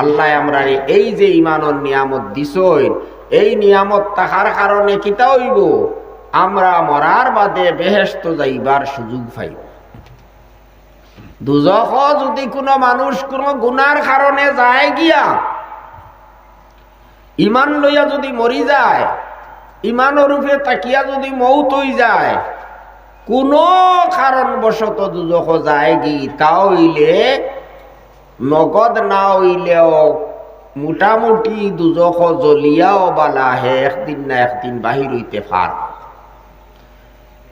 আল্লাহ আমরা এই যে ইমানের নিয়ামত দিছইন এই নিয়ামত থাকার কারণে কিতা হইব? আমরা মরার বাদে বেহেস্ত যাইবার সুযোগ পাইব। দুজখ যদি কোনো মানুষ কোনো গুনার কারণে যায় গিয়া ইমান লইয়া যদি মরি যায় ইমানের রূপে তাকিয়া যদি মৌত হই যায়, কোনো কারণবশত দুজখ যায় গি, তা হইলে নগদ না হইলেও মোটামুটি দুজখ জ্বলিয়াও বালা হে একদিন না একদিন বাহির হইতে পার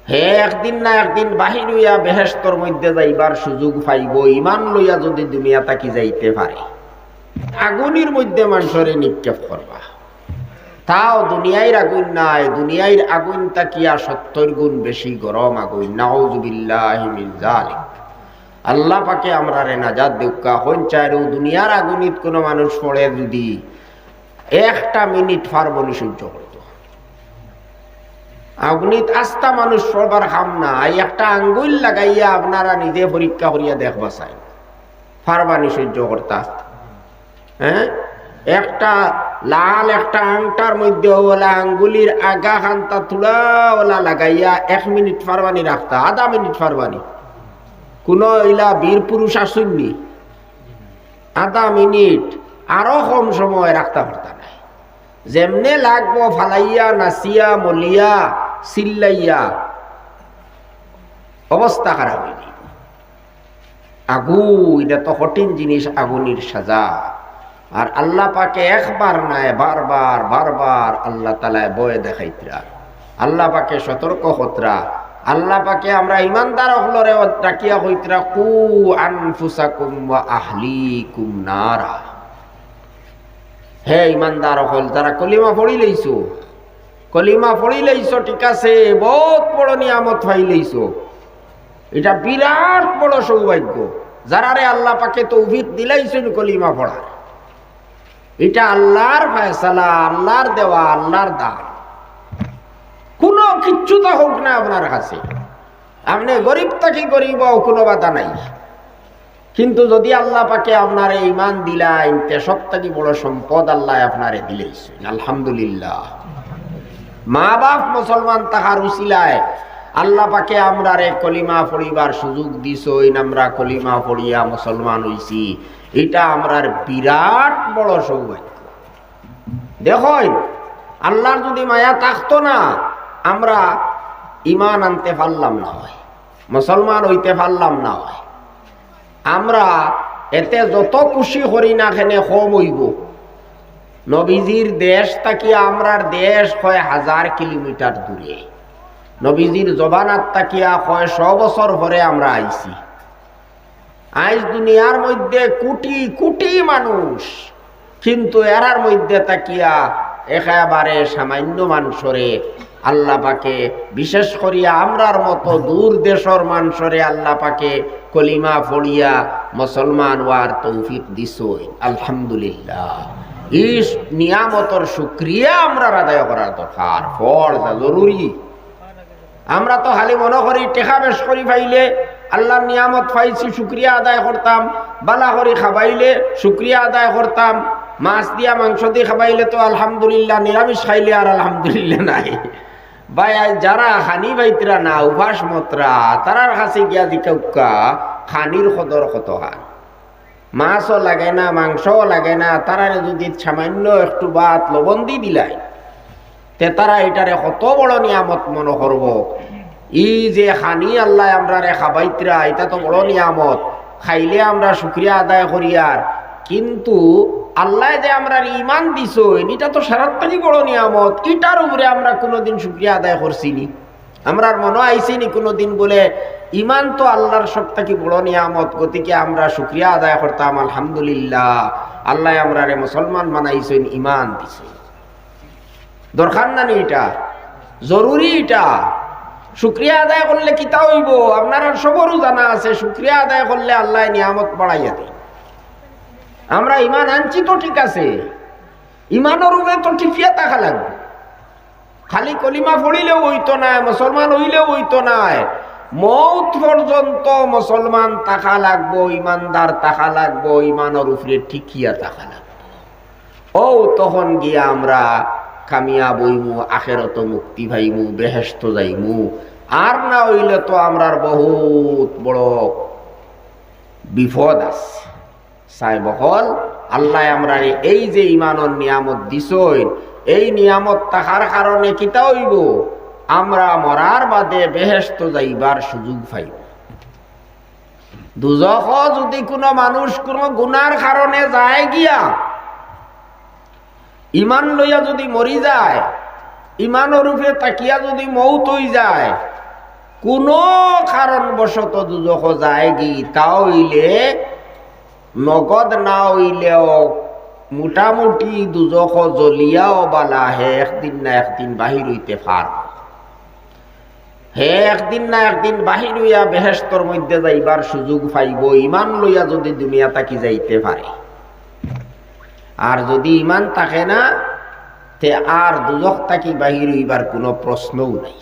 হে একদিন না একদিন বাহির হইয়া বেহেস্তর মধ্যে যাইবার সুযোগ পাইব, ইমান লইয়া যদি দুনিয়া তাকি যাইতে পারে। আগুনের মধ্যে মানুষরে নিক্ষেপ করবা। তাও দুনিয়ার আগুন নাই দুনিয়ার আগুন তাকিয়া সত্তর গুণ বেশি গরম আগুন। নাউজুবিল্লাহ মিন জালিক আল্লাহ পাকে আমরা রে নাজাদ দেউকা হন চাইরু দুনিয়ার আগুনিত কোনো মানুষ পড়ে যদি একটা মিনিট ফারবনি সহ্য করতো। আগুনিত আস্তা মানুষ পড়বার খাম না একটা আঙ্গুল লাগাইয়া আপনারা নিজে পরীক্ষা করিয়া দেখবা চাই। ফারবানি সহ্য করতা হ্যাঁ? একটা লাল একটা আংটার মধ্যে ওলা আঙ্গুলির আগা খান্তা তুলা ওলা লাগাইয়া এক মিনিট ফারবানি রাখতা, আধা মিনিট ফারবানি কোন ইলা বীর পুরুষ আসুননি আধা মিনিট আরও কম সময় রাখতে পারতা নাই। যেমনে লাগবো ফালাইয়া, নাচিয়া, মলিয়া, চিল্লাইয়া, অবস্থা খারাপ হয়ে আগু, এটা তো কঠিন জিনিস, আগুনির সাজা। আর আল্লাহ পাকে একবার নাই, বারবার বারবার আল্লাহ তালায় বয়ে দেখাইতরা। আল্লাহ পাকে সতর্ক হতরা। আল্লাহ পাকে আমরা ইমানদার হলরে ডাকিয়া হইতরা, কু আনফুসাকুম ওয়া আহলিকুম নারা। হে ইমানদার হল তারা কলিমা পড়ি লইছো, কলিমা পড়ি লইছো, ঠিক আছে, বহুত বড় নিয়ামত পাই লইছো। এটা বিরাট বড় সৌভাগ্য, যারারে আল্লাহ পাকে তৌফিক দিলাইছেন কলিমা পড়ার। এটা আল্লাহর ফয়সালা, আল্লাহর দেওয়া, আল্লাহর দান। কোনো কিচ্ছু তো হোক না আপনার কাছে। আপনি গরিব তাকে গরিব কোনো বাধা নাই। কিন্তু যদি আল্লাহ পাকে আপনার ইমান দিলাই তে সব থেকে বড় সম্পদ আল্লাহ আপনারে দিলেইছেন আলহামদুলিল্লাহ। মা বাপ মুসলমান তাহার উসিলায় আল্লাহ পাকে আমরা রে কলিমা পড়িবার সুযোগ দিছইন আমরা কলিমা পড়িয়া মুসলমান হইছি। এটা আমরার বিরাট বড় সৌভাগ্য। দেখুন, আল্লাহর যদি মায়া থাকতো না আমরা ইমান আনতে পারলাম না হয়, মুসলমান হইতে পারলাম না হয়। আমরা এতে যত খুশি করি না খেনে কম হইব। নবীজির দেশ থাকি আমরার দেশ হয় হাজার কিলোমিটার দূরে। নবীজির জবানাত তাকিয়া কয় শ বছর পরে আমরা আইছি। আজ দুনিয়ার মধ্যে কোটি কোটি মানুষ, কিন্তু এরার মধ্যে তাকিয়া একেবারে সামান্য মানুষরে আল্লাহ পাকে, বিশেষ করিয়া আমরার মতো দূর দেশর মানুষরে আল্লাহ পাকে কলিমা ফড়িয়া মুসলমান ওয়ার তৌফিক দিছই আলহামদুলিল্লাহ। এই নিয়ামতর সুক্রিয়া আমরা আদায় করার দরকার। ফল জরুরি। আমরা তো খালি মনে করি, টেকা বেশ করি পাইলে আল্লাহর নিয়ামত পাইছি, শুক্রিয়া আদায় করতাম। বালা করি খাবাইলে, শুক্রিয়া আদায় করতাম। মাছ দিয়া, মাংস দিয়ে খাবাইলে তো আলহামদুলিল্লাহ, নিরামিষ খাইলে আর আলহামদুলিল্লাহ নাই। ভাই যারা খানি বাইতরা না উভাস মতরা, তারার কাছে গিয়া দিকা খানির সদর কত হান মাছও লাগে না, মাংসও লাগে না, তারারে যদি সামান্য একটু বাত লবণ দি দিলাই, তে তারা এটারে কত বড় নিয়ামত মনে করব? ই যে খানি আল্লাহ আমরা রে খাবাইতরা, এটা তো বড় নিয়ামত। খাইলে আমরা শুক্রিয়া আদায় করি আর, কিন্তু আল্লাহ যে আমরা ইমান দিছ এটা তো সারাত্তানি বড় নিয়ামত। এটার উপরে আমরা কোনোদিন শুক্রিয়া আদায় করছিনি। আমরার মনে আইসিনি কোনোদিন বলে ইমান তো আল্লাহর সব থেকে বড় নিয়ামত, গতিকে আমরা শুক্রিয়া আদায় করতাম, আলহামদুলিল্লাহ। আল্লাহ আমরা রে মুসলমান বানাইছেন ইমান দিছেন। দরকার না এটা? জরুরি এটা। শুক্রিয়া আদায় করলে কিতা হইব? আপনারা সবরও জানা আছে, শুক্রিয়া আদায় করলে আল্লাহ নিয়ামত বাড়াইয়া দেয় আমরা ইমান আনছি তো ঠিক আছে। ইমানের উপরে তো ঠিকিয়া থাকা লাগবে। খালি কলিমা পড়িলেও হইতো না, মুসলমান হইলেও হইতো না। মৌত পর্যন্ত মুসলমান তাকা লাগবো, ইমানদার তাকা লাগবো, ইমানের উপরে ঠিকিয়া তাকা লাগবো। ও, তখন গিয়া আমরা কামিয়া বইমু আখেরত মুক্তি ভাইমু বেহেস্ত যাইমু। আর না হইলে তো আমরার বহুত বড় বিপদ আছে। চাই বহল আল্লাহ আমরা এই যে ইমানের নিয়ামত দিছইন এই নিয়ামত থাকার কারণে কিতা হইব? আমরা মরার বাদে বেহেস্ত যাইবার সুযোগ পাইব দুজখ যদি কোনো মানুষ কোনো গুনার কারণে যায় গিয়া ইমান লইয়া যদি মরি যায় ইমানের রূপে তাকিয়া যদি মৌত হই যায়, কোনো কারণবশত দুজখ যায় গি তাও হইলে নগদ না হইলেও মোটামুটি দুজখ জ্বলিয়াও বালা, হে একদিন না একদিন বাহির হইতে পার হে একদিন না একদিন বাহির হইয়া বেহেস্তর মধ্যে যাইবার সুযোগ পাইব ইমান লইয়া যদি দুনিয়া তাকি যাইতে পারে। আর যদি ইমান থাকে না, তে আর দুজক তাকি বাহির হইবার কোনো প্রশ্নও নাই।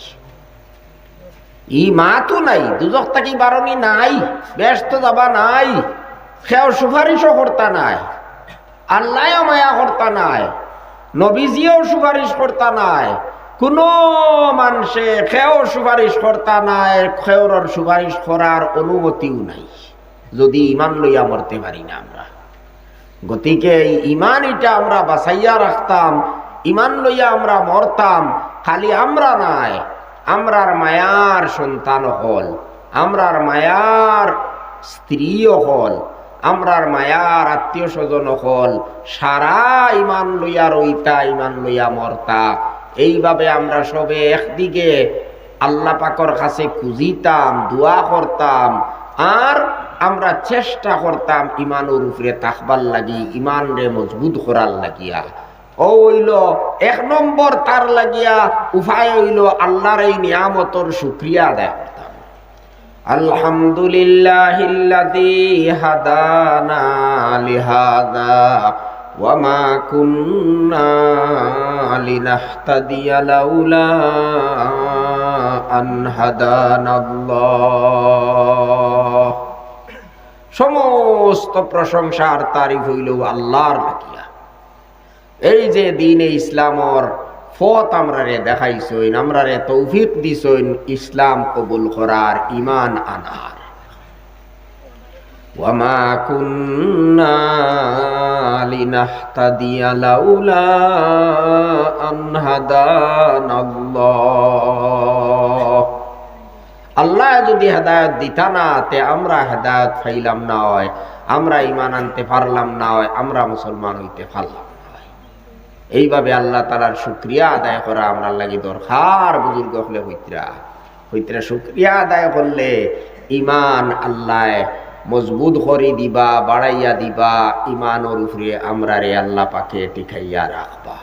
ই মা তো নাই দুজক তাকি বারণী নাই ব্যস্ত যাবা নাই। সেও সুপারিশও কর্তা নাই আল্লাহ মায়া কর্তা নাই, নবীজিও সুপারিশ কর্তা নাই, কোনো মানুষে খেও সুপারিশ কর্তা নাই খেওর সুপারিশ করার অনুমতিও নাই, যদি ইমান লইয়া মরতে পারি না আমরা। গতিকে ইমান এটা আমরা বাসাইয়া রাখতাম, ইমান লইয়া আমরা মরতাম, খালি আমরা নাই, আমরার মায়ার সন্তান হল, আমরার মায়ার স্ত্রীও হল আমরার মায়ার আত্মীয় স্বজন হল, সারা ইমান লইয়া রইতা, ইমান লইয়া মরতা। এইভাবে আমরা সবে একদিকে আল্লাহ পাকর কাছে খুঁজিতাম, দোয়া করতাম, আর আমরা চেষ্টা করতাম ইমানের উপরে তাকবার লাগি ইমান রে মজবুত করার লাগিয়া। ও হইল এক নম্বর তার লাগিয়া উপায় হইল আল্লাহর এই নিয়ামতর শুক্রিয়া আদায় করতাম আলহামদুলিল্লাহিল্লাযী হাদানা লিহাদা وما كنا لنهتدي لولا أن هدانا الله সমস্ত প্রশংসার তারিফ হইল আল্লাহর লাগিয়া এই যে দিনে ইসলামর ফত আমরা রে দেখাইছইন আমরা রে তৌফিক দিছইন ইসলাম কবুল করার ইমান আনার وما كنا لنهتدي لولا أن هدانا الله আল্লাহ যদি হেদায়ত দিতা না তে আমরা হেদায়ত ফাইলাম না হয় আমরা ইমান আনতে পারলাম না হয় আমরা মুসলমান হইতে পারলাম না হয় এইভাবে আল্লাহ তালার শুক্রিয়া আদায় করা আমরা লাগি দরকার বুজুর্গ হলে হইতরা হইতরা শুক্রিয়া আদায় করলে ইমান আল্লাহ মজবুত করে দিবা, বাড়াইয়া দিবা ইমানোর উপরে আমরা রে আল্লাহ পাকে টিকাইয়া রাখবা।